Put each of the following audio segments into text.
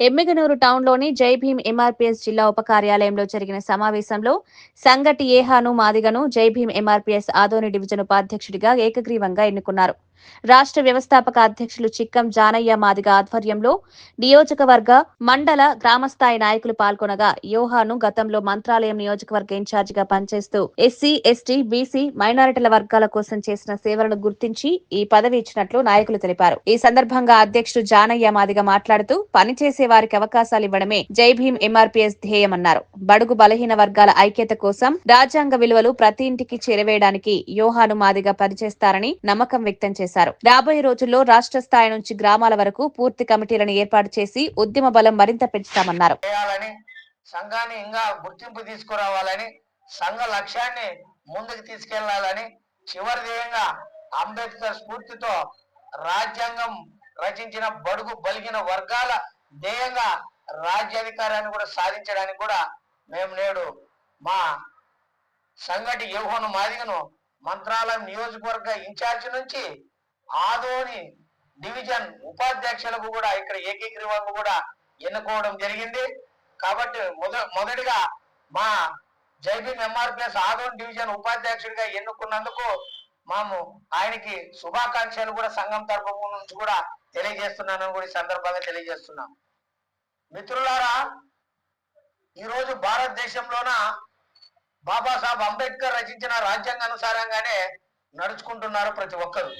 ఎమ్మిగనూరు టౌన్లోని జై భీమ్ ఎంఆర్పీఎస్ జిల్లా ఉప కార్యాలయంలో జరిగిన సమావేశంలో సంగటి ఏహాను మాదిగను జై భీమ్ ఎంఆర్పీఎస్ ఆదోని డివిజన్ ఉపాధ్యక్షుడిగా ఏకగ్రీవంగా ఎన్నుకున్నారు. రాష్ట్ర వ్యవస్థాపక అధ్యక్షులు చిక్కం జానయ్య మాదిగ ఆధ్వర్యంలో నియోజకవర్గ మండల గ్రామస్థాయి నాయకులు పాల్గొనగా యోహాను గతంలో మంత్రాలయం నియోజకవర్గ ఇన్ఛార్జిగా పనిచేస్తూ ఎస్సీ ఎస్టీ బీసీ మైనారిటీల వర్గాల కోసం చేసిన సేవలను గుర్తించి ఈ పదవి ఇచ్చినట్లు నాయకులు తెలిపారు. ఈ సందర్భంగా అధ్యక్షుడు జానయ్య మాదిగ మాట్లాడుతూ పనిచేసే వారికి అవకాశాలు ఇవ్వడమే జై భీమ్ ఎంఆర్పీఎస్ ధ్యేయమన్నారు. బడుగు బలహీన వర్గాల ఐక్యత కోసం రాజ్యాంగ విలువలు ప్రతి ఇంటికి చేరవేయడానికి యోహాను మాదిగ పనిచేస్తారని నమ్మకం వ్యక్తం చేశారు. రాబోయే రోజుల్లో రాష్ట్ర స్థాయి నుంచి గ్రామాల వరకు పూర్తి కమిటీలను ఏర్పాటు చేసి ఉద్యమ బలం మరింత పెంచుతామన్నారు. సంఘాన్ని ఇంకా గుర్తింపు తీసుకురావాలని సంఘ లక్ష్యాన్ని ముందుకు తీసుకెళ్ళాలని చివరి ధ్యేయంగా అంబేద్కర్ స్ఫూర్తితో రాజ్యాంగం రచించిన బడుగు బలిగిన వర్గాల ధ్యేయంగా రాజ్యాధికారాన్ని కూడా సాధించడానికి కూడా మేము నేడు మా సంఘటి యోహోను మాదిగను మంత్రాలయం నియోజకవర్గ ఇన్ఛార్జి నుంచి ఆదోని డివిజన్ ఉపాధ్యక్షులకు కూడా ఇక్కడ ఏకీకృవంగా కూడా ఎన్నుకోవడం జరిగింది. కాబట్టి మొద మొదటిగా మా జైబీం ఎంఆర్పిఎస్ ఆదోన్ డివిజన్ ఉపాధ్యక్షుడిగా ఎన్నుకున్నందుకు మాము ఆయనకి శుభాకాంక్షలు కూడా సంఘం తరపు నుంచి కూడా తెలియజేస్తున్నానని కూడా ఈ సందర్భంగా తెలియజేస్తున్నాం. మిత్రులారా ఈరోజు భారతదేశంలోన బాబాసాహెబ్ అంబేద్కర్ రచించిన రాజ్యాంగ అనుసారంగానే నడుచుకుంటున్నారు ప్రతి ఒక్కరు.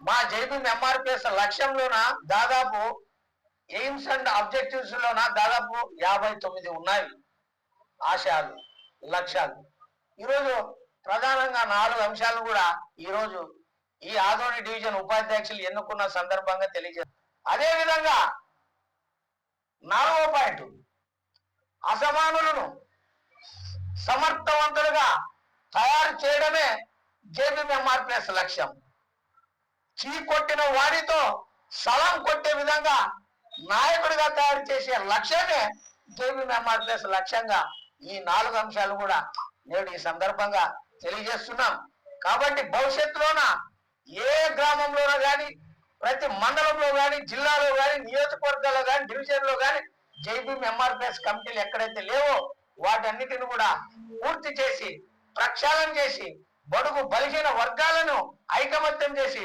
మా జైబీం ఎంఆర్పిఎస్ లక్ష్యంలోన దాదాపు ఎయిమ్స్ అండ్ అబ్జెక్టివ్స్ లోన దాదాపు యాభై తొమ్మిది ఉన్నాయి. ఆశయాలు లక్ష్యాలు. ఈరోజు ప్రధానంగా నాలుగు అంశాలు కూడా ఈరోజు ఈ ఆదోని డివిజన్ ఉపాధ్యక్షులు ఎన్నుకున్న సందర్భంగా తెలియజేస్తారు అదే విధంగా నాలుగో పాయింట్ అసమానులను సమర్థవంతులుగా తయారు చేయడమే జేబీ ఎంఆర్పిఎస్ లక్ష్యం. చీ కొట్టిన వారితో సలం కొట్టే విధంగా నాయకుడిగా తయారు చేసే లక్ష్యమే జేబీ ఎంఆర్పిఎస్ లక్ష్యంగా ఈ నాలుగు అంశాలు కూడా నేడు ఈ సందర్భంగా తెలియజేస్తున్నాం. కాబట్టి భవిష్యత్తులోన ఏ గ్రామంలోనో కానీ ప్రతి మండలంలో కానీ జిల్లాలో కానీ నియోజకవర్గాల్లో కానీ డివిజన్లో కానీ గాని జైబీఎం ఎంఆర్పిఎస్ కమిటీలు ఎక్కడైతే లేవో వాటన్నిటిని కూడా పూర్తి చేసి ప్రక్షాళన చేసి బడుగు బలిహీన వర్గాలను ఐకమత్యం చేసి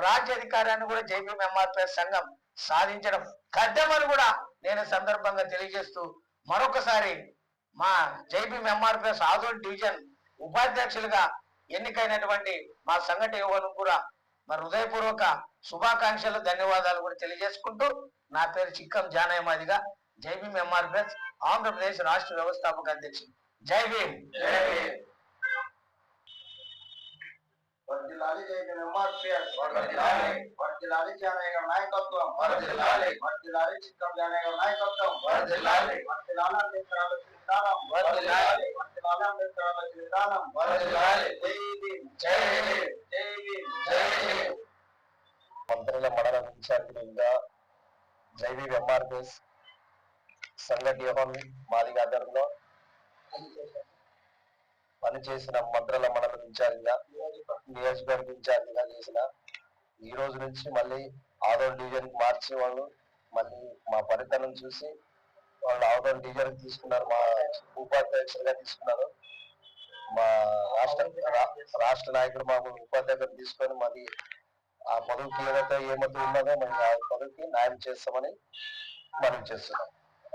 రాజ్యాధికారాన్ని కూడా జైబీఎం ఎంఆర్పిఎస్ సంఘం సాధించడం కద్దమని కూడా నేను సందర్భంగా తెలియజేస్తూ మరొకసారి మా జైబీఎం ఎంఆర్పిఎస్ ఆదోన్ డివిజన్ ఉపాధ్యక్షులుగా ఎన్నికైనటువంటి మా సంఘటి యువను కూడా మరి హృదయపూర్వక శుభాకాంక్షలు ధన్యవాదాలు కూడా తెలియజేసుకుంటూ నా పేరు చిక్కం జానయమాదిగా జై భీమ్ ఎంఆర్పిఎస్ ఆంధ్రప్రదేశ్ రాష్ట్ర వ్యవస్థాపక అధ్యక్షుడు. జై భీమ్. వర్ధిల్లాలి జైన ఎంఆర్పిఎస్ వర్ధిల్లాలి వర్ధిల్లాలి జానయ్య గారి నాయకత్వం వర్ధిల్లాలి వర్ధిల్లాలి చిత్తం నాయకత్వం వర్ధిల్లాలి వర్ధిల్లాలి అంబేద్కర్ వర్ధిల్లాలి వర్ధిల్లాలి అంబేద్కర్ వర్ధిల్లాలి జై భీమ్ జై భీమ్ జై భీమ్ జై భీమ్ మంత్రుల మండల ఎంఆర్పిఎస్ మాదిగ పనిచేసిన మంత్రుల మండల ఇన్ఛార్జిగా నియోజకవర్గ ఇన్ఛార్జిగా చేసిన. ఈ రోజు నుంచి మళ్ళీ ఆదోన్ డివిజన్ మార్చి వాళ్ళు మళ్ళీ మా ఫలితాలను చూసి వాళ్ళు ఆదోన్ డివిజన్ తీసుకున్నారు. మా ఉపాధ్యక్షులుగా తీసుకున్నారు. మా రాష్ట్ర రాష్ట్ర నాయకుడు మా ఉపాధ్యక్షులు తీసుకొని మరి ఆ పదవికి ఏదైతే ఏమతి ఉన్నదో మరి ఆ పదవికి న్యాయం చేస్తామని మనం చేస్తున్నాం.